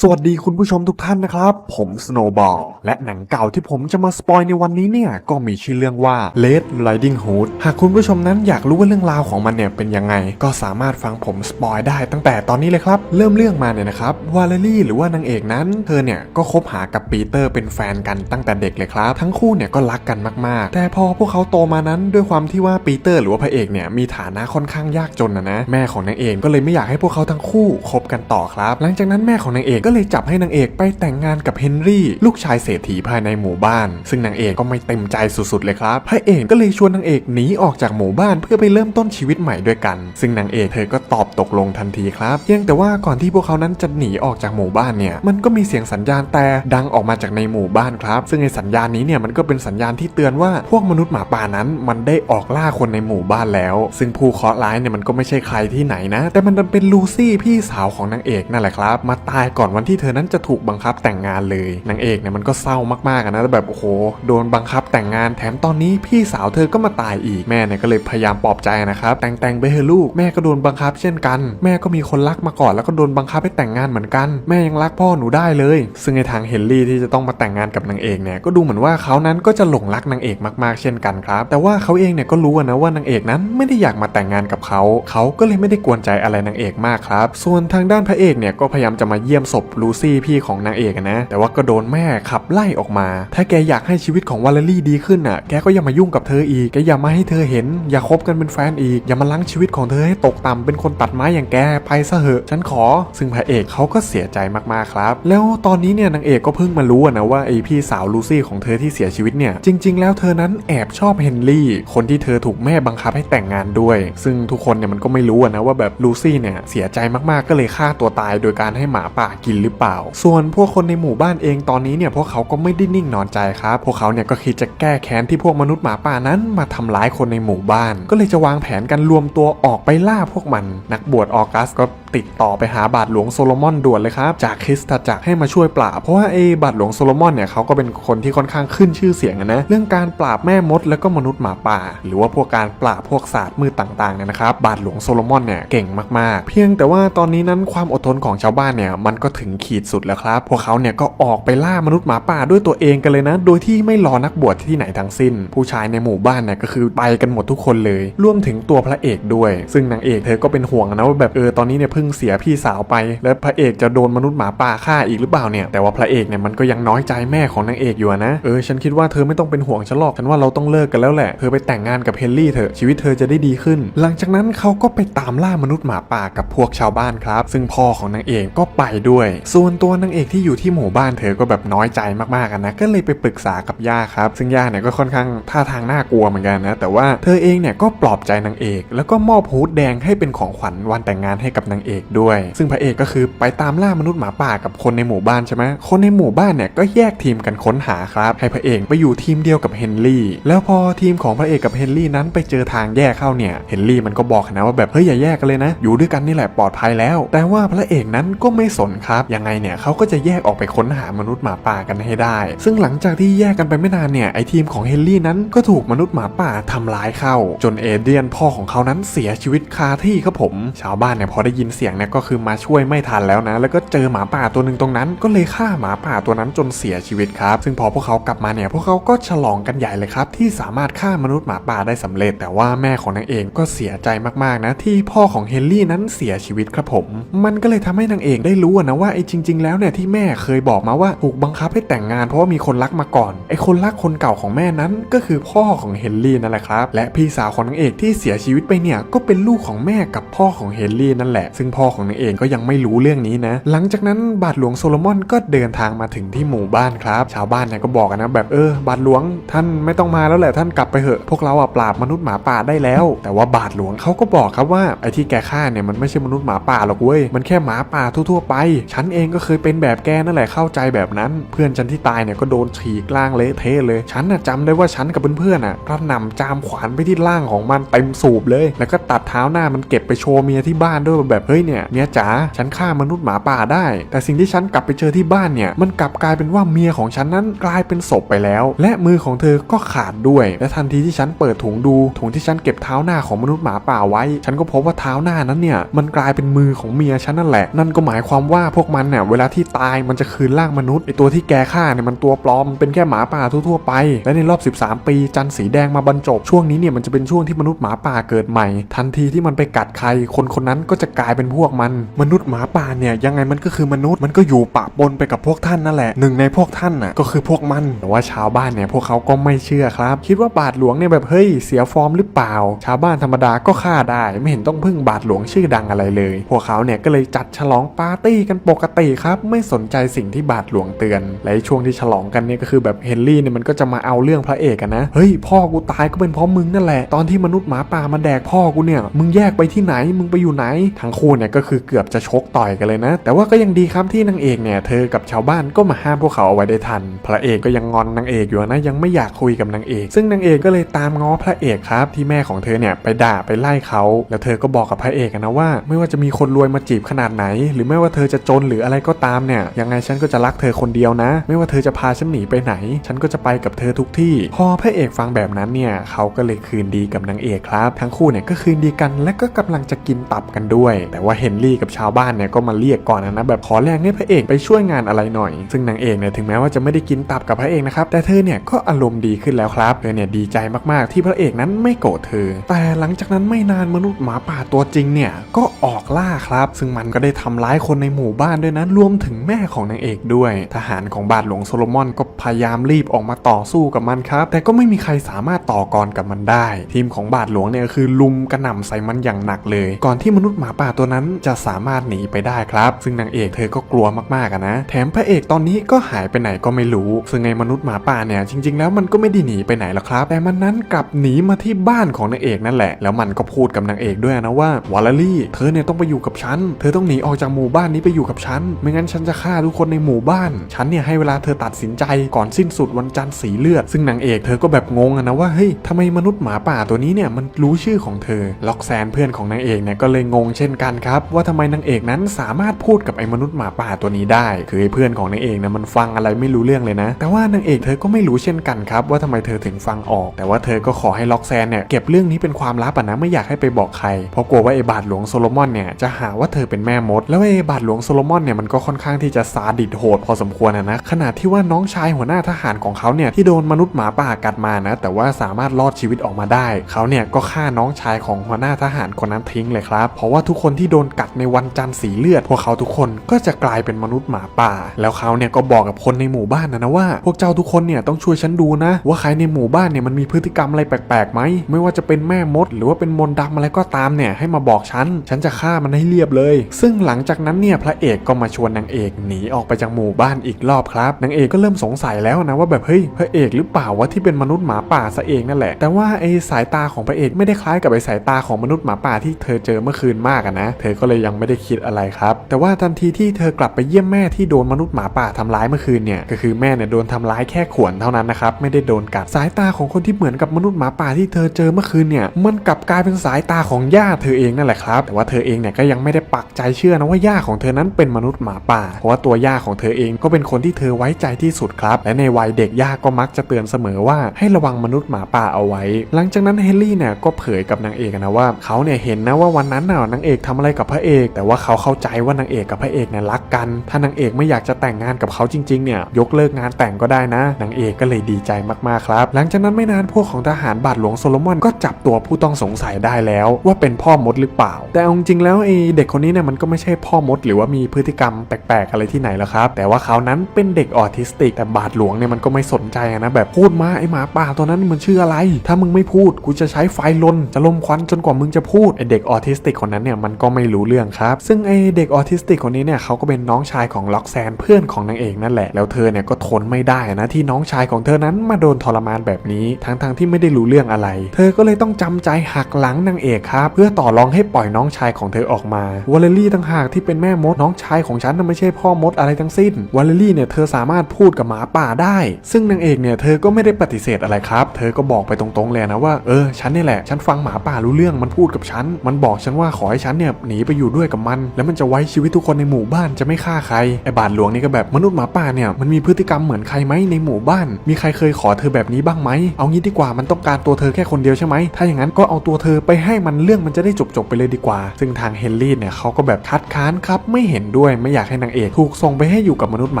สวัสดีคุณผู้ชมทุกท่านนะครับ ผม Snowball และหนังเก่าที่ผมจะมาสปอยในวันนี้เนี่ย ก็มีชื่อเรื่องว่า Red Riding Hood หากคุณผู้ชมนั้นอยากรู้ว่าเรื่องราวของมันเนี่ยเป็นยังไง ก็สามารถฟังผมสปอยได้ตั้งแต่ตอนนี้เลยครับ เริ่มเรื่องมาเนี่ยนะครับวาเลรี่หรือว่านางเอกนั้นเธอเนี่ยก็คบหากับปีเตอร์เป็นแฟนกันตั้งแต่เด็กเลยครับ ทั้งคู่เนี่ยก็รักกันมากๆ แต่พอพวกเขาโตมานั้นด้วยความที่ว่าปีเตอร์หรือว่าพระเอกเนี่ยมีฐานะค่อนข้างยากจนนะนะแม่ของนางเอกก็เลยไม่อยากให้พวกเขาทั้งคู่คบกันต่อครับ หลังจากนั้นแม่ของนางเอกก็เลยจับให้นางเอกไปแต่งงานกับเฮนรี่ ลูกชายเศรษฐีภายในหมู่บ้าน ซึ่งนางเอกก็ไม่เต็มใจสุดๆเลยครับ พระเอกก็เลยชวนนางเอกหนีออกจากหมู่บ้านเพื่อไปเริ่มต้นชีวิตใหม่ด้วยกัน ซึ่งนางเอกเธอก็ตอบตกลงทันทีครับเพียงแต่ว่าก่อนที่พวกเขานั้นจะหนีออกจากหมู่บ้านเนี่ย มันก็มีเสียงสัญญาณแต่ดังออกมาจากในหมู่บ้านครับ ซึ่งไอ้สัญญาณนี้เนี่ยมันก็เป็นสัญญาณที่เตือนว่าพวกมนุษย์หมาป่านั้นมันได้ออกล่าคนในหมู่บ้านแล้ว ซึ่งผู้เคราะห์ร้ายเนี่ยมันก็ไม่ใช่ใครที่ไหนนะ แต่มันดันเป็นลูซี่พี่สาวของนางเอกนั่นแหละครับ มาตายก่อนวันที่เธอนั้นจะถูกบังคับแต่งงานเลยนางเอกเนี่ยมันก็เศร้ามากๆนะแบบโอ้โหโดนบังคับแต่งงานแถมตอนนี้พี่สาวเธอก็มาตายอีกแม่เนี่ยก็เลยพยายามปลอบใจนะครับแต่งแต่งๆไปเถอะลูกแม่ก็โดนบังคับเช่นกัน แม่ก็มีคนรักมาก่อนแล้วก็โดนบังคับให้แต่งงานเหมือนกัน แม่ยังรักพ่อหนูได้เลย ซึ่งในทางเฮนรี่ที่จะต้องมาแต่งงานกับนางเอกเนี่ยก็ดูเหมือนว่าเขานั้นก็จะหลงรักนางเอกมากๆเช่นกันครับ แต่ว่าเขาเองเนี่ยก็รู้นะว่านางเอกนั้นไม่ได้อยากมาแต่งงานกับเขาเขาก็เลยไม่ได้กวนใจอะไรนางเอกมากครับ ส่วนทางด้านพระเอกเนี่ยก็พยายามจะมาเยี่ยมศพลูซี่พี่ของนางเอกนะ แต่ว่าก็โดนแม่ขับไล่ออกมา ถ้าแกอยากให้ชีวิตของวาเลรี่ดีขึ้นอะ แกก็อย่ามายุ่งกับเธออีก แกอย่ามาให้เธอเห็น อย่าคบกันเป็นแฟนอีก อย่ามาล้างชีวิตของเธอให้ตกต่ำเป็นคนตัดไม้อย่างแก ไปซะเหอะ ฉันขอ ซึ่งพระเอกเขาก็เสียใจมากๆครับ แล้วตอนนี้เนี่ยนางเอกก็เพิ่งมารู้นะว่าไอพี่สาวลูซี่ของเธอที่เสียชีวิตเนี่ย จริง ๆ แล้วเธอนั้นแอบชอบเฮนรี่ คนที่เธอถูกแม่บังคับให้แต่งงานด้วย ซึ่งทุกคนเนี่ยมันก็ไม่รู้นะว่าแบบลูซี่เนี่ยเสียใจมากๆก็เลยฆ่าตัวตายโดยการให้หมาป่ากินหรือเปล่า ส่วนพวกคนในหมู่บ้านเองตอนนี้เนี่ยพวกเขาก็ไม่ได้นิ่งนอนใจครับ พวกเขาเนี่ยก็คิดจะแก้แค้นที่พวกมนุษย์หมาป่านั้นมาทำร้ายคนในหมู่บ้าน ก็เลยจะวางแผนกันรวมตัวออกไปล่าพวกมัน นักบวชออกัสก็ ติดต่อไปหาบาทหลวงโซโลมอนด่วนเลยครับ จากคริสตจักรให้มาช่วยปราบ เพราะว่าไอ้บาทหลวงโซโลมอนเนี่ยเขาก็เป็นคนที่ค่อนข้างขึ้นชื่อเสียงนะ เรื่องการปราบแม่มดแล้วก็มนุษย์หมาป่า หรือว่าพวกการปราบพวกศาสตร์มืดต่างๆเนี่ยนะครับ บาทหลวงโซโลมอนเนี่ยเก่งมากๆ เพียงแต่ว่าตอนนี้นั้นความอดทนของชาวบ้านเนี่ยมันก็ถึงขีดสุดแล้วครับ พวกเขาเนี่ยก็ออกไปล่ามนุษย์หมาป่าด้วยตัวเองกันเลยนะ โดยที่ไม่รอนักบวชที่ไหนทั้งสิ้น ผู้ชายในหมู่บ้านเนี่ยก็คือไปกันหมดทุกคนเลย รวมถึงตัวพระเอกด้วย ซึ่งนางเอกเธอก็เป็นห่วงนะว่าแบบเออตอนนี้เนี่ยเพิ่งเสียพี่สาวไป แล้วพระเอกจะโดนมนุษย์หมาป่าฆ่าอีกหรือเปล่าเนี่ยแต่ว่าพระเอกเนี่ยมันก็ยังน้อยใจแม่ของนางเอกอยู่นะเออฉันคิดว่าเธอไม่ต้องเป็นห่วงฉันหรอกฉันว่าเราต้องเลิกกันแล้วแหละเธอไปแต่งงานกับเฮนรี่เถอะชีวิตเธอจะได้ดีขึ้น หลังจากนั้นเขาก็ไปตามล่ามนุษย์หมาป่ากับพวกชาวบ้านครับ ซึ่งพ่อของนางเอกก็ไปด้วย ส่วนตัวนางเอกที่อยู่ที่หมู่บ้านเธอก็แบบน้อยใจมากๆนะก็เลยไปปรึกษากับย่าครับ ซึ่งย่าเนี่ยก็ค่อนข้างท่าทางน่ากลัวเหมือนกันนะแต่ว่าเธอเองเนี่ยก็ปลอบใจนางเอก แล้วก็มอบฮูดแดงให้เป็นของขวัญวันแต่งงานให้กับนางเอกด้วย ซึ่งพระเอกก็คือไปตามล่ามนุษย์หมาป่ากับคนในหมู่บ้านใช่ไหมคนในหมู่บ้านเนี่ยก็แยกทีมกันค้นหาครับ ให้พระเอกไปอยู่ทีมเดียวกับเฮนรี่ แล้วพอทีมของพระเอกกับเฮนรี่นั้นไปเจอทางแยกเข้าเนี่ย เฮนรี่มันก็บอกนะว่าแบบเฮ้ยอย่าแยกกันเลยนะ อยู่ด้วยกันนี่แหละปลอดภัยแล้ว แต่ว่าพระเอกนั้นก็ไม่สนครับ ยังไงเนี่ยเขาก็จะแยกออกไปค้นหามนุษย์หมาป่ากันให้ได้ ซึ่งหลังจากที่แยกกันไปไม่นานเนี่ย ไอทีมของเฮนรี่นั้นก็ถูกมนุษย์หมาป่าทำร้ายเข้า จนเอเดียนพ่อของเขานั้นเสียชีวิตคาที่ครับผม ชาวบ้านเนี่ยพอได้ยินเสียงเนี่ยก็คือมาช่วยไม่ทันแล้วนะ แล้วก็เจอหมาป่าตัวหนึ่งตรงนั้น ก็เลยฆ่าหมาป่าตัวนั้นจนเสียชีวิตครับ ซึ่งพอพวกเขากลับมาเนี่ยพวกเขาก็ฉลองกันใหญ่เลยครับที่สามารถฆ่ามนุษย์หมาป่าได้สำเร็จ แต่ว่าแม่ของนางเอกก็เสียใจมากๆนะ ที่พ่อของเฮนรี่นั้นเสียชีวิตครับผม มันก็เลยทำให้นางเอกได้รู้นะว่าไอ้จริง ๆ แล้วเนี่ยที่แม่เคยบอกมาว่าถูกบังคับให้แต่งงานเพราะว่ามีคนรักมาก่อนไอ้คนรักคนเก่าของแม่นั้นก็คือพ่อของเฮนรี่นั่นแหละครับและพี่สาวของนางเอกที่เสียชีวิตไปเนี่ยก็เป็นลูกของแม่กับพ่อของเฮนรี่นั่นแหละซึ่งพ่อของนางเอกก็ยังไม่รู้เรื่องนี้นะ หลังจากนั้นบาทหลวงโซโลมอนก็เดินทางมาถึงที่หมู่บ้านครับ ชาวบ้านเนี่ยก็บอกกันนะแบบเออบาทหลวงท่านไม่ต้องมาแล้วแหละท่านกลับไปเถอะพวกเราอะปราบมนุษย์หมาป่าได้แล้ว แต่ว่าบาทหลวงเขาก็บอกครับว่าไอ้ที่แกฆ่าเนี่ยมันไม่ใช่มนุษย์หมาป่าหรอกเว้ยมันแค่หมาป่าทั่วๆไป ฉันเองก็เคยเป็นแบบแกนั่นแหละเข้าใจแบบนั้น เพื่อนฉันที่ตายเนี่ยก็โดนฉีกล่างเละเทะเลยฉันน่ะจำได้ว่าฉันกับเพื่อนๆอะกระหน่ำจามขวานไปที่ล่างของมันเต็มสูบเลย แล้วก็ตัดเท้าหน้ามันเก็บไปโชว์เมียที่บ้านด้วยแบบเฮฮ้ยเนี่ยเมียจ๋าฉันฆ่ามนุษย์หมาป่าได้ แต่สิ่งที่ฉันกลับไปเจอที่บ้านเนี่ยมันกลับกลายเป็นว่าเมียของฉันนั้นกลายเป็นศพไปแล้ว และมือของเธอก็ขาดด้วย และทันทีที่ฉันเปิดถุงดูถุงที่ฉันเก็บเท้าหน้าของมนุษย์หมาป่าไว้ ฉันก็พบว่าเท้าหน้านั้นเนี่ยมันกลายเป็นมือของเมียฉันนั่นแหละ นั่นก็หมายความว่าพวกมันเนี่ยเวลาที่ตายมันจะคืนร่างมนุษย์ไอตัวที่แกฆ่าเนี่ยมันตัวปลอมเป็นแค่หมาป่าทั่วๆไป และในรอบ 13 ปีจันทร์สีแดงมาบรรจบช่วงนี้เนี่ยมันจะเป็นช่วงที่มนุษย์หมาป่าเกิดใหม่ ทันทีที่มันไปกัดใครคนคนนั้นก็จะกลายเป็นพวกมันมนุษย์หมาป่าเนี่ยยังไงมันก็คือมนุษย์มันก็อยู่ปะปนไปกับพวกท่านนั่นแหละหนึ่งในพวกท่านน่ะก็คือพวกมันแต่ว่าชาวบ้านเนี่ยพวกเขาก็ไม่เชื่อครับ คิดว่าบาทหลวงเนี่ยแบบเฮ้ยเสียฟอร์มหรือเปล่า ชาวบ้านธรรมดาก็ฆ่าได้ ไม่เห็นต้องพึ่งบาทหลวงชื่อดังอะไรเลย พวกเขาเนี่ยก็เลยจัดฉลองปาร์ตี้กันปกติครับไม่สนใจสิ่งที่บาทหลวงเตือนและช่วงที่ฉลองกันเนี่ยก็คือแบบเฮนรี่เนี่ยมันก็จะมาเอาเรื่องพระเอกนะเฮ้ยพ่อกูตายก็เป็นเพราะมึงนั่นแหละตอนที่มนุษย์หมาป่ามาแดกพ่อกูเนี่ยมึงแยกไปที่ไหนมึงไปอยู่ไหนทั้งคู่เนี่ยก็คือเกือบจะชกต่อยกันเลยนะ แต่ว่าก็ยังดีครับที่นางเอกเนี่ยเธอกับชาวบ้านก็มาห้ามพวกเขาเอาไว้ได้ทัน พระเอกก็ยังงอนนางเอกอยู่นะยังไม่อยากคุยกับนางเอก ซึ่งนางเอกก็เลยตามง้อพระเอกครับที่แม่ของเธอเนี่ยไปด่าไปไล่เขาแล้วเธอก็บอกกับพระเอกนะว่า ไม่ว่าจะมีคนรวยมาจีบขนาดไหน หรือไม่ว่าเธอจะจนหรืออะไรก็ตามเนี่ยยังไงฉันก็จะรักเธอคนเดียวนะ ไม่ว่าเธอจะพาฉันหนีไปไหน ฉันก็จะไปกับเธอทุกที่ พอพระเอกฟังแบบนั้นเนี่ยเขาก็เลยคืนดีกับนางเอกครับ ทั้งคู่เนี่ยก็คืนดีกันและก็กำลังจะกินตับกันด้วย แต่ว่าเฮนรี่กับชาวบ้านเนี่ยก็มาเรียกก่อนนะแบบขอแรงให้พระเอกไปช่วยงานอะไรหน่อย ซึ่งนางเอกเนี่ยถึงแม้ว่าจะไม่ได้กินตับกับพระเอกนะครับแต่เธอเนี่ยก็อารมณ์ดีขึ้นแล้วครับเธอเนี่ยดีใจมากๆที่พระเอกนั้นไม่โกรธเธอ แต่หลังจากนั้นไม่นานมนุษย์หมาป่าตัวจริงเนี่ยก็ออกล่าครับ ซึ่งมันก็ได้ทำร้ายคนในหมู่บ้านด้วยนะรวมถึงแม่ของนางเอกด้วย ทหารของบาทหลวงโซโลมอนก็พยายามรีบออกมาต่อสู้กับมันครับ แต่ก็ไม่มีใครสามารถต่อกรกับมันได้ ทีมของบาทหลวงเนี่ยคือลุมกระหน่ำใส่มันอย่างหนักเลย ก่อนที่มนุษย์หมาป่าตัวนั้นจะสามารถหนีไปได้ครับ ซึ่งนางเอกเธอก็กลัวมากๆนะ แถมพระเอกตอนนี้ก็หายไปไหนก็ไม่รู้ ซึ่งไอ้มนุษย์หมาป่าเนี่ยจริง ๆ แล้วมันก็ไม่ได้หนีไปไหนหรอกครับ แต่มันนั้นกลับหนีมาที่บ้านของนางเอกนั่นแหละ แล้วมันก็พูดกับนางเอกด้วยนะว่าวอลลี่ เธอเนี่ยต้องไปอยู่กับฉัน เธอต้องหนีออกจากหมู่บ้านนี้ไปอยู่กับฉัน ไม่งั้นฉันจะฆ่าทุกคนในหมู่บ้าน ฉันเนี่ยให้เวลาเธอตัดสินใจก่อนสิ้นสุดวันจันทร์สีเลือด ซึ่งนางเอกเธอก็แบบงงนะว่าเฮ้ยทำไมมนุษย์หมาป่าตัวนี้เนี่ยมันรู้ชื่อของเธอ ล็อกแซนเพื่อนของนางเอกเนี่ยก็เลยงงเช่นกันครับว่าทำไมนางเอกนั้นสามารถพูดกับไอ้มนุษย์หมาป่าตัวนี้ได้ คือไอ้เพื่อนของนางเอกนี่ยมันฟังอะไรไม่รู้เรื่องเลยนะ แต่ว่านางเอกเธอก็ไม่รู้เช่นกันครับว่าทำไมเธอถึงฟังออก แต่ว่าเธอก็ขอให้ล็อกแซนเนี่ยเก็บเรื่องนี้เป็นความลับอะนะไม่อยากให้ไปบอกใคร เพราะกลัวว่าไอ้บาทหลวงโซโลมอนเนี่ยจะหาว่าเธอเป็นแม่มด แล้วไอ้บาทหลวงโซโลมอนเนี่ยมันก็ค่อนข้างที่จะซาดิสโหดพอสมควรนะนะขนาดที่ว่าน้องชายหัวหน้าทหารของเขาเนี่ยที่โดนมนุษย์หมาป่ากัดมานะ แต่ว่าสามารถรอดชีวิตออกมาได้ เขาเนี่ยก็ฆ่าน้องชายของหัวหน้าทหารคนนั้นทิ้งเลยครับ เพราะว่าทุกคนที่โดนกัดในวันจันทร์สีเลือด พวกเขาทุกคนก็จะกลายเป็นมนุษย์หมาป่า แล้วเขาเนี่ยก็บอกกับคนในหมู่บ้านนะนะว่า พวกเจ้าทุกคนเนี่ยต้องช่วยฉันดูนะ ว่าใครในหมู่บ้านเนี่ยมันมีพฤติกรรมอะไรแปลกๆไหมไม่ว่าจะเป็นแม่มด หรือว่าเป็นมนต์ดำอะไรก็ตามเนี่ยให้มาบอกฉันฉันจะฆ่ามันให้เรียบเลย ซึ่งหลังจากนั้นเนี่ยพระเอกก็มาชวนนางเอกหนีออกไปจากหมู่บ้านอีกรอบครับนางเอกก็เริ่มสงสัยแล้วนะว่าแบบเฮ้ยพระเอกหรือเปล่าวะที่เป็นมนุษย์หมาป่าซะเองนั่นแหละแต่ว่าไอ้สายตาของพระเอกไม่ได้คล้ายกับไอ้สายตาของมนุษย์หมาป่าที่เธอเจอเมื่อคืนมากนะเธอก็เลยยังไม่ได้คิดอะไรครับ แต่ว่าทันทีที่เธอกลับไปเยี่ยมแม่ที่โดนมนุษย์หมาป่าทำร้ายเมื่อคืนเนี่ยก็คือแม่เนี่ยโดนทำร้ายแค่ข่วนเท่านั้นนะครับไม่ได้โดนกัดสายตาของคนที่เหมือนกับมนุษย์หมาป่าที่เธอเจอเมื่อคืนเนี่ยมันกลับกลายเป็นสายตาของย่าเธอเองนั่นแหละครับ แต่ว่าเธอเองเนี่ยก็ยังไม่ได้ปักใจเชื่อนะว่าย่าของเธอนั้นเป็นมนุษย์หมาป่า เพราะว่าตัวย่าของเธอเองก็เป็นคนที่เธอไว้ใจที่สุดครับ และในวัยเด็กย่าก็มักจะเตือนเสมอว่าให้ระวังมนุษย์หมาป่าเอาไว้ หลังจากนั้นเฮนรี่เนี่ยก็เผยกับนางเอกนะว่าเขาเนี่ยเห็นนะว่าวันนั้นน่ะนางเอกทำอะไรกับพระเอก แต่ว่าเขาเข้าใจว่านางเอกกับพระเอกเนี่ยรักกัน ถ้านางเอกไม่อยากจะแต่งงานกับเขาจริงๆเนี่ยยกเลิกงานแต่งก็ได้นะนางเอกก็เลยดีใจมากๆครับ หลังจากนั้นไม่นานพวกของทหารบาทหลวงโซโลมอนก็จับตัวผู้ต้องสงสัยได้แล้ว ว่าเป็นพ่อมดหรือเปล่า แต่เอาจริงๆแล้วไอ้เด็กคนนี้เนี่ยมันก็ไม่ใช่พ่อมด หรือว่ามีพฤติกรรมแปลกๆอะไรที่ไหนแล้วครับ แต่ว่าเขานั้นเป็นเด็กออทิสติก แต่บาทหลวงเนี่ยมันก็ไม่สนใจนะแบบพูดมาไอ้หมาป่าตัวนั้นมันชื่ออะไร ถ้ามึงไม่พูดกูจะใช้ไฟลนจะลมควันจนกว่ามึงจะพูดไอเด็กออทิสติกคนนั้นเนี่ยมันก็ไไม่รู้เรื่องครับ ซึ่งไอเด็กออทิสติกคนนี้เนี่ยเขาก็เป็นน้องชายของล็อกแซนเพื่อนของนางเอกนั่นแหละ แล้วเธอเนี่ยก็ทนไม่ได้นะที่น้องชายของเธอนั้นมาโดนทรมานแบบนี้ ทั้งๆทที่ไม่ได้รู้เรื่องอะไร เธอก็เลยต้องจำใจหักหลังนางเอกครับเพื่อต่อรองให้ปล่อยน้องชายของเธอออกมาวอลเลรี่ต่างหากที่เป็นแม่มดน้องชายของฉันน่ะไม่ใช่พ่อมดอะไรทั้งสิ้นวอลเลรี่เนี่ยเธอสามารถพูดกับหมาป่าได้ ซึ่งนางเอกเนี่ยเธอก็ไม่ได้ปฏิเสธอะไรครับ เธอก็บอกไปตรงๆเลยนะว่าเออฉันนี่แหละฉันฟังหมาป่ารู้เรื่องมันพูดกับฉันมันบอกฉันว่าขอให้ฉันเนี่ยหนีไปอยู่ด้วยกับมัน แล้วมันจะไว้ชีวิตทุกคนในหมู่บ้านจะไม่ฆ่าใครไอ้บาทหลวงนี่ก็แบบมนุษย์หมาป่าเนี่ยมันมีพฤติกรรมเหมือนใครไหมในหมู่บ้าน มีใครเคยขอเธอแบบนี้บ้างไหมเอางี้ดีกว่ามันต้องการตัวเธอแค่คนเดียวใช่ไหมถ้าอย่างนั้นก็เอาตัวเธอไปให้มันเรื่องมันจะได้จบๆไปเลยดีกว่า ซึ่งทางเฮนรี่เนี่ยเขาก็แบบคัดค้านครับไม่เห็นด้วยไม่อยากให้นางเอกถูกส่งไปให้อยู่กับมนุษย์หม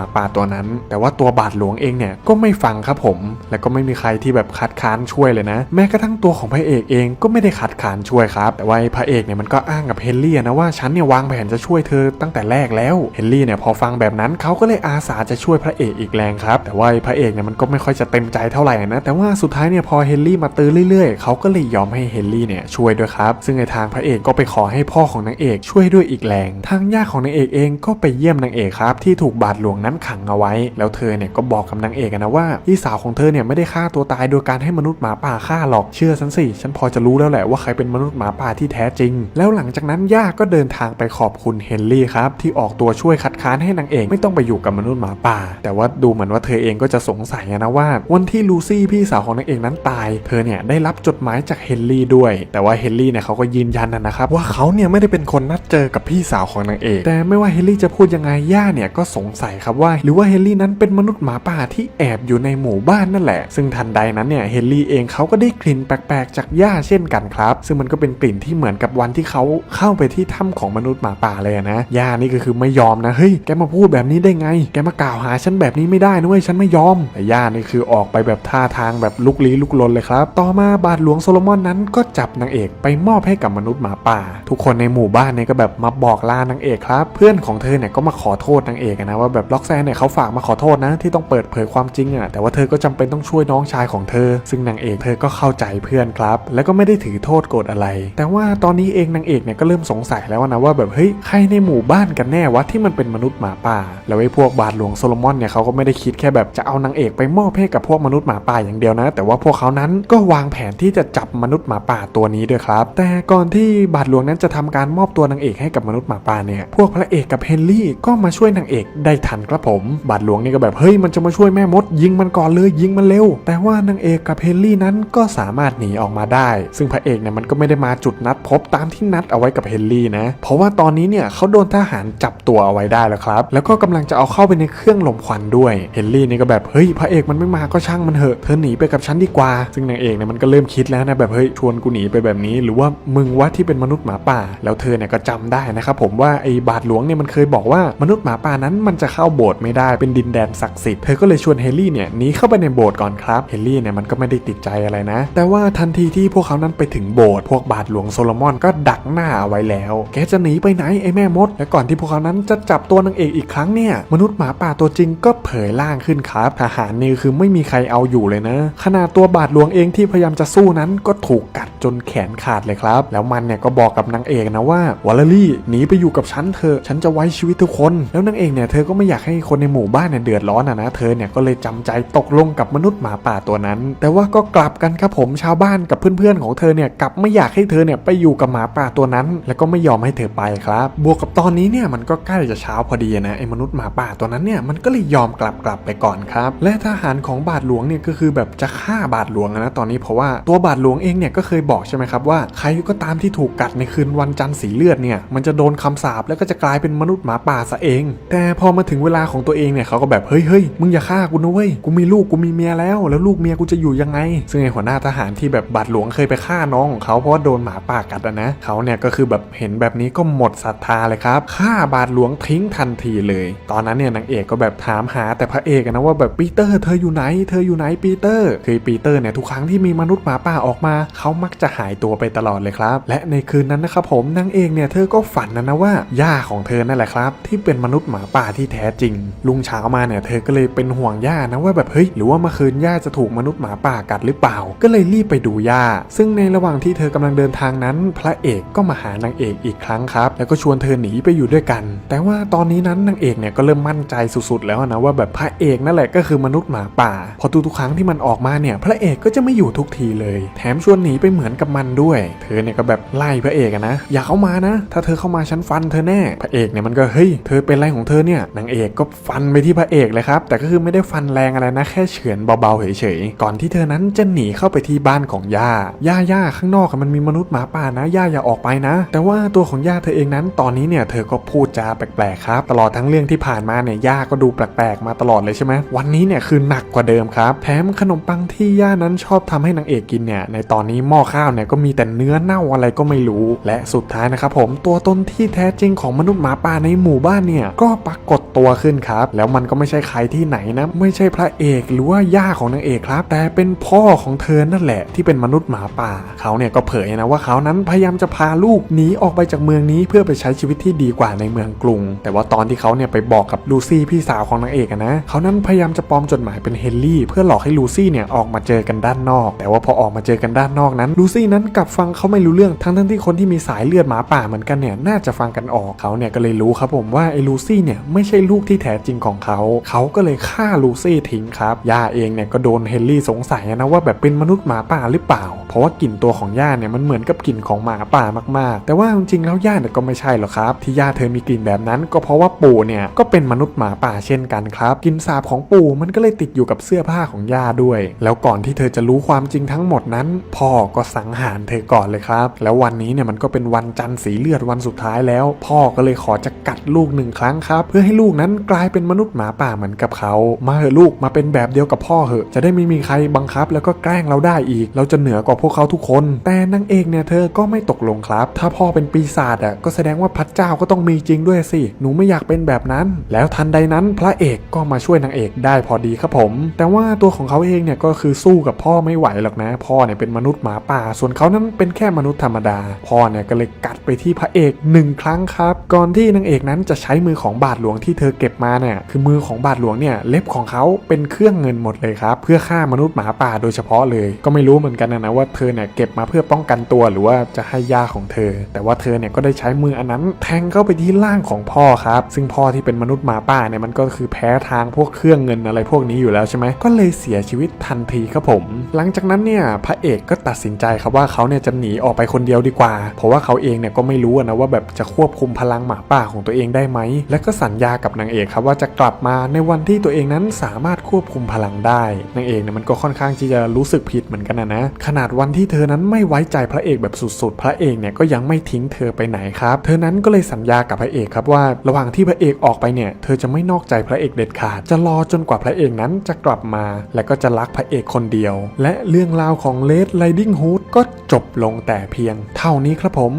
าป่าตัวนั้น แต่ว่าตัวบาทหลวงเองเนี่ยก็ไม่ฟังครับผม และก็ไม่มีใครที่แบบคัดค้านช่วยเลยนะ แม้กระทั่งตัวของพระเอกเองก็ไม่ได้คัดค้านช่วยครับ แต่ว่าพระเอกเนี่ยมันก็อ้างกับเฮนรี่นะว่าฉันเนี่ยวางแผนจะช่วยเธอตั้งแต่แรกแล้วเฮนรี่เนี่ยพอฟังแบบนั้นเขาก็เลยอาสาจะช่วยพระเอกอีกแรงครับ แต่ว่าพระเอกเนี่ยมันก็ไม่ค่อยจะเต็มใจเท่าไหร่นะแต่ว่าสุดท้ายเนี่ยพอเฮนรี่มาตื้อเรื่อยๆเขาก็เลยยอมให้เฮนรี่เนี่ยช่วยด้วยครับ ซึ่งในทางพระเอกก็ไปขอให้พ่อของนางเอกช่วยด้วยอีกแรง ทางญาติของนางเอกเองก็ไปเยี่ยมนางเอกครับ ที่ถูกบาดหลวงนั้นขังเอาไว้ แล้วเธอเนี่ยก็บอกกับนางเอกนะว่าพี่สาวของเธอเนี่ยไม่ได้ฆ่าตัวตายโดยการให้มนุษย์หมาป่าฆ่าหรอกเชื่อฉันสิฉันพอจะรู้แล้วแหละว่าใครเป็นมนุษย์หมาป่าที่แท้จริง แล้วหลังจากนั้นย่าก็เดินทางไปขอบคุณเฮนรี่ครับที่ออกตัวช่วยคัดค้านให้นางเอกไม่ต้องไปอยู่กับมนุษย์หมาป่า แต่ว่าดูเหมือนว่าเธอเองก็จะสงสัยนะว่า วันที่ลูซี่พี่สาวของนางเอกนั้นตาย เธอเนี่ยได้รับจดหมายจากเฮนรี่ด้วย แต่ว่าเฮนรี่เนี่ยเขาก็ยืนยันนะนะครับว่าเขาเนี่ยไม่ได้เป็นคนนัดเจอกับพี่สาวของนางเอก แต่ไม่ว่าเฮนรี่จะพูดยังไงย่าเนี่ยก็สงสัยครับว่า หรือว่าเฮนรี่นั้นเป็นมนุษย์หมาป่าที่แอบอยู่ในหมู่บ้านนั่นแหละ ซึ่งทันใดนั้นเนี่ยเฮนรี่เองเขาก็ได้กลิ่นแปลกๆ จากย่าเช่นกันครับ ซึ่งมันก็เป็นกลิ่นที่เหมือนกับวันที่เขาเข้าไปที่ถ้ำของมนุษย์หมาป่าเลยนะย่านี่ก็คือไม่ยอมนะเฮ้ยแกมาพูดแบบนี้ได้ไง แกมากล่าวหาฉันแบบนี้ไม่ได้นะเว้ยฉันไม่ยอมแต่ย่านี่คือออกไปแบบท่าทางแบบลุกลี้ลุกลนเลยครับ ต่อมาบาทหลวงโซโลมอนนั้นก็จับนางเอกไปมอบให้กับมนุษย์หมาป่า ทุกคนในหมู่บ้านเนี่ยก็แบบมาบอกลานางเอกครับเพื่อนของเธอเนี่ยก็มาขอโทษนางเอกนะว่าแบบล็อกแซนเนี่ยเขาฝากมาขอโทษนะ ที่ต้องเปิดเผยความจริงอะแต่ว่าเธอก็จำเป็นต้องช่วยน้องชายของเธอ ซึ่งนางเอกเธอก็เข้าใจเพื่อนครับ แล้วก็ไม่ได้ถือโทษโกรธอะไร แต่ว่าตอนนี้เองนางเอกเนี่ยก็เริ่มสงสัยแล้วนะว่าแบบเฮ้ยใครในหมู่บ้านกันแน่วะที่มันเป็นมนุษย์หมาป่า แล้วไอ้พวกบาทหลวงโซโลมอนเนี่ยเขาก็ไม่ได้คิดแค่แบบจะเอานางเอกไปมอบให้กับพวกมนุษย์หมาป่าอย่างเดียวนะ แต่ว่าพวกเขานั้นก็วางแผนที่จะจับมนุษย์หมาป่าตัวนี้ด้วยครับ แต่ก่อนที่บาทหลวงนั้นจะทำการมอบตัวนางเอกให้กับมนุษย์หมาป่าเนี่ยพวกพระเอกกับเฮนรี่ก็มาช่วยนางเอกได้ทันครับผม บาทหลวงนี่ก็แบบเฮ้ยมันจะมาช่วยแม่มด ยิงมันก่อนเลยยิงมันเร็ว แต่ว่านางเอกกับเฮนรี่นั้นก็สามารถหนีออกมาได้ ซึ่งพระเอกเนี่ยมันก็ไม่ได้มาจุดนัดพบตามที่นัดเอาไว้กับเฮนรี่นะ เพราะว่าตอนนี้เนี่ยเขาโดนทหารจับตัวเอาไว้ได้แล้วครับ แล้วก็กำลังจะเอาเข้าไปในเครื่องลมควันด้วยเฮนรี่นี่ก็แบบเฮ้ยพระเอกมันไม่มาก็ช่างมันเถอะเธอหนีไปกับฉันดีกว่า ซึ่งนางเอกเนี่ยมันก็เริ่มคิดแล้วนะแบบเฮ้ยชวนกูหนีไปแบบนี้ หรือว่ามึงวะที่เป็นมนุษย์หมาป่า แล้วเธอเนี่ยก็จำได้นะครับผมว่าไอ้บาทหลวงเนี่ยมันเคยบอกว่ามนุษย์หมาป่านั้นมันจะเข้าโบสถ์ไม่ได้เป็นดินแดนศักดิ์สิทธิ์เธอก็เลยชวนเฮนรี่เนี่ยหนีเข้าไปในโบสถ์ก่อนครับเฮนรี่เนี่ยมันก็ไม่ได้ติดใจอะไรนะ แต่ว่าทันทีที่พวกเขานั้นไปถึงโบสถ์พวกบาทหลวงโซโลมอนก็ดักหน้าเอาไว้แล้วแกจะหนีไปไหนไอ้แม่มด และก่อนที่พวกเขานั้นจะจับตัวนางเอกอีกครั้งเนี่ย มนุษย์หมาป่าตัวจริงก็เผยร่างขึ้นครับทหารนี่คือไม่มีใครเอาอยู่เลยนะ ขนาดตัวบาทหลวงเองที่พยายามจะสู้นั้นก็ถูกกัดจนแขนขาดเลยครับ แล้วมันเนี่ยก็บอกกับนางเอกนะว่าวอลลี่หนีไปอยู่กับฉันเถอฉันจะไว้ชีวิตทุกคน แล้วนางเอกเนี่ยเธอก็ไม่อยากให้คนในหมู่บ้านเนี่ยเดือดร้อนอะนะเธอเนี่ยก็เลยจำใจตกลงกับมนุษย์หมาป่าตัวนั้น แต่ว่าก็กลับกันครับผมชาวบ้านกับเพื่อนๆของเธอเนี่ยกลับไม่อยากให้เธอเนี่ยไปอยู่กับหมาป่าตัวนั้น แล้วก็็ไม่ยอมให้เธอไปครับ บวกกับตอนนี้เนี่ยมันก็ใกล้จะเช้าพอดีนะไอ้มนุษย์หมาป่าตัวนั้นเนี่ยมันก็เลยยอมกลับกลับไปก่อนครับ และทหารของบาทหลวงเนี่ยก็คือแบบจะฆ่าบาทหลวงนะตอนนี้เพราะว่าตัวบาทหลวงเองเนี่ยก็เคยบอกใช่ไหมครับว่าใครก็ตามที่ถูกกัดในคืนวันจันทร์สีเลือดเนี่ยมันจะโดนคำสาปแล้วก็จะกลายเป็นมนุษย์หมาป่าซะเอง แต่พอมาถึงเวลาของตัวเองเนี่ยเขาก็แบบเฮ้ยเฮ้ยมึงอย่าฆ่ากูนะเว้ยกูมีลูกกูมีเมียแล้ว แล้วลูกเมียกูจะอยู่ยังไง ซึ่งไอ้หัวหน้าทหารที่แบบบาทหลวงเคยไปฆ่าน้องของเขาเพราะว่าโดนหมาป่ากัดนะเขาเนี่ยก็คือแบบเห็นแบบนี้ก็หมดศรัทธาเลยครับฆ่าบาทหลวงทิ้งทันทีเลย ตอนนั้นเนี่ยนางเอกก็แบบถามหาแต่พระเอกนะว่าแบบปีเตอร์เธออยู่ไหน เธออยู่ไหนปีเตอร์ คือปีเตอร์เนี่ยทุกครั้งที่มีมนุษย์หมาป่าออกมา เขามักจะหายตัวไปตลอดเลยครับ และในคืนนั้นนะครับผมนางเอกเนี่ยเธอก็ฝันนะนะว่าย่าของเธอนั่นแหละครับ ที่เป็นมนุษย์หมาป่าที่แท้จริง ลุงเช้ามาเนี่ยเธอก็เลยเป็นห่วงย่านะว่าแบบเฮ้ยหรือว่าเมื่อคืนย่าจะถูกมนุษย์หมาป่ากัดหรือเปล่า ก็เลยรีบไปดูย่า ซึ่งในระหว่างที่เธอกำลังเดินทางนั้น พระเอกก็มาหานางเอกเอกอีกครั้งครับ แล้วก็ชวนเธอหนีไปอยู่ด้วยกัน แต่ว่าตอนนี้นั้นนางเอกเนี่ยก็เริ่มมั่นใจสุดๆแล้วนะว่าแบบพระเอกนั่นแหละก็คือมนุษย์หมาป่า พอทุกๆครั้งที่มันออกมาเนี่ยพระเอกก็จะไม่อยู่ทุกทีเลย แถมชวนหนีไปเหมือนกับมันด้วย เธอเนี่ยก็แบบไล่พระเอกนะอย่าเข้ามานะ ถ้าเธอเข้ามาฉันฟันเธอแน่พระเอกเนี่ยมันก็เฮ้ยเธอเป็นอะไรของเธอเนี่ยนางเอกก็ฟันไปที่พระเอกเลยครับแต่ก็คือไม่ได้ฟันแรงอะไรนะแค่เฉือนเบาๆเฉยๆก่อนที่เธอนั้นจะหนีเข้าไปที่บ้านของย่าย่าย่าข้างนอกมันมีมนุษย์หมาป่านะย่าอย่าออกไปนะ แต่ว่าว่าตัวของย่าเธอเองนั้น ตอนนี้เนี่ยเธอก็พูดจาแปลกๆครับ ตลอดทั้งเรื่องที่ผ่านมาเนี่ยย่าก็ดูแปลกๆมาตลอดเลยใช่ไหมวันนี้เนี่ยคือหนักกว่าเดิมครับแถมขนมปังที่ย่านั้นชอบทำให้นางเอกกินเนี่ยในตอนนี้หม้อข้าวเนี่ยก็มีแต่เนื้อเน่าอะไรก็ไม่รู้ และสุดท้ายนะครับผมตัวตนที่แท้จริงของมนุษย์หมาป่าในหมู่บ้านเนี่ยก็ปรากฏตัวขึ้นครับ แล้วมันก็ไม่ใช่ใครที่ไหนนะ ไม่ใช่พระเอกหรือว่าย่าของนางเอกครับ แต่เป็นพ่อของเธอนั่นแหละที่เป็นมนุษย์หมาป่า เขาเนี่ยก็เผยนะว่าเขานั้นพยายามจะพาลูกหนีอออกไปจากเมืองนี้เพื่อไปใช้ชีวิตที่ดีกว่าในเมืองกรุง แต่ว่าตอนที่เขาเนี่ยไปบอกกับลูซี่พี่สาวของนางเอกนะเขานั้นพยายามจะปลอมจดหมายเป็นเฮนรี่เพื่อหลอกให้ลูซี่เนี่ยออกมาเจอกันด้านนอก แต่ว่าพอออกมาเจอกันด้านนอกนั้นลูซี่นั้นกลับฟังเขาไม่รู้เรื่องทั้งทั้งที่คนที่มีสายเลือดหมาป่าเหมือนกันเนี่ยน่าจะฟังกันออกเขาเนี่ยก็เลยรู้ครับผมว่าไอ้ลูซี่เนี่ยไม่ใช่ลูกที่แท้จริงของเขา เขาก็เลยฆ่าลูซี่ทิ้งครับย่าเองเนี่ยก็โดนเฮนรี่สงสัยนะว่าแบบเป็นมนุษย์หมาป่าหรือเปล่า เพราะว่ากลิ่นตัวของย่าเนี่ยมันเหมือนกับกลิ่นของหมาป่ามากๆ แต่ว่าาจริงๆแล้วย่าเนี่ยก็ไม่ใช่หรอกครับ ที่ย่าเธอมีกลิ่นแบบนั้น ก็เพราะว่าปู่เนี่ยก็เป็นมนุษย์หมาป่าเช่นกันครับกลิ่นสาบของปู่มันก็เลยติดอยู่กับเสื้อผ้าของย่าด้วย แล้วก่อนที่เธอจะรู้ความจริงทั้งหมดนั้น พ่อก็สังหารเธอก่อนเลยครับ แล้ววันนี้เนี่ยมันก็เป็นวันจันทร์สีเลือดวันสุดท้ายแล้ว พ่อก็เลยขอจะกัดลูกหนึ่งครั้งครับ เพื่อให้ลูกนั้นกลายเป็นมนุษย์หมาป่าเหมือนกับเขา มาเหอะลูกมาเป็นแบบเดียวกับพ่อเหอะ จะได้ไม่มีใครบังคับ แล้วก็แกล้งเราได้อีก เราจะเหนือกว่าพวกเขาทุกคน แต่นางเอกเนี่ยเธอก็ไม่ตกลงครับ ถ้าพ่อเป็นปีศาจอะก็แสดงว่าพระเจ้าก็ต้องมีจริงด้วยสิ หนูไม่อยากเป็นแบบนั้น แล้วทันใดนั้นพระเอกก็มาช่วยนางเอกได้พอดีครับผม แต่ว่าตัวของเขาเองเนี่ยก็คือสู้กับพ่อไม่ไหวหรอกนะ พ่อเนี่ยเป็นมนุษย์หมาป่า ส่วนเขานั้นเป็นแค่มนุษย์ธรรมดา พ่อเนี่ยก็เลยกัดไปที่พระเอกหนึ่งครั้งครับ ก่อนที่นางเอกนั้นจะใช้มือของบาทหลวงที่เธอเก็บมาเนี่ยคือมือของบาทหลวงเนี่ยเล็บของเขาเป็นเครื่องเงินหมดเลยครับเพื่อฆ่ามนุษย์หมาป่าโดยเฉพาะเลย ก็ไม่รู้เหมือนกันนะว่าเธอเนี่ยเก็บมาเพื่อป้องกันตัวหรือว่าจะให้ยาของเธอ แต่ว่าเธอเนี่ยก็ได้ใช้มืออันนั้นแทงเข้าไปที่ร่างของพ่อครับ ซึ่งพ่อที่เป็นมนุษย์หมาป่าเนี่ยมันก็คือแพ้ทางพวกเครื่องเงินอะไรพวกนี้อยู่แล้วใช่ไหมก็เลยเสียชีวิตทันทีครับผม หลังจากนั้นเนี่ยพระเอกก็ตัดสินใจครับว่าเขาเนี่ยจะหนีออกไปคนเดียวดีกว่า เพราะว่าเขาเองเนี่ยก็ไม่รู้นะว่าแบบจะควบคุมพลังหมาป่าของตัวเองได้ไหม และก็สัญญากับนางเอกครับว่าจะกลับมาในวันที่ตัวเองนั้นสามารถควบคุมพลังได้นางเอกเนี่ยมันก็ค่อนข้างที่จะรู้สึกผิดเหมือนกันนะนะขนาดวันที่เธอนั้นไม่ไว้ใจพระเอกแบบสุดๆ พระเอกเนี่ยก็ยังไม่ทงเธอไปไหนครับ เธอนั้นก็เลยสัญญากับพระเอกครับว่า ระหว่างที่พระเอกออกไปเนี่ย เธอจะไม่นอกใจพระเอกเด็ดขาด จะรอจนกว่าพระเอกนั้นจะกลับมา และก็จะรักพระเอกคนเดียว และเรื่องราวของเลดไลดิงฮูดก็จบลงแต่เพียง เท่านี้ครับผม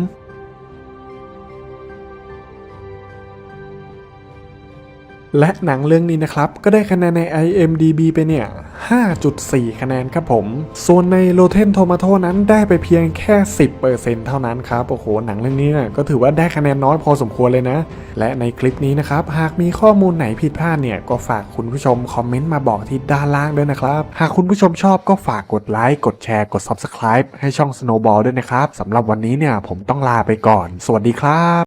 และหนังเรื่องนี้นะครับ ก็ได้คะแนนใน IMDB ไปเนี่ย 5.4 คะแนนครับผม ส่วนใน Rotten Tomato นั้นได้ไปเพียงแค่ 10%เท่านั้นครับ โอ้โห หนังเรื่องนี้ก็ถือว่าได้คะแนนน้อยพอสมควรเลยนะ และในคลิปนี้นะครับ หากมีข้อมูลไหนผิดพลาดเนี่ย ก็ฝากคุณผู้ชมคอมเมนต์มาบอกที่ด้านล่างด้วยนะครับ หากคุณผู้ชมชอบก็ฝากกดไลค์ กดแชร์ กด Subscribe ให้ช่อง Snowball ด้วยนะครับสำหรับวันนี้เนี่ยผมต้องลาไปก่อน สวัสดีครับ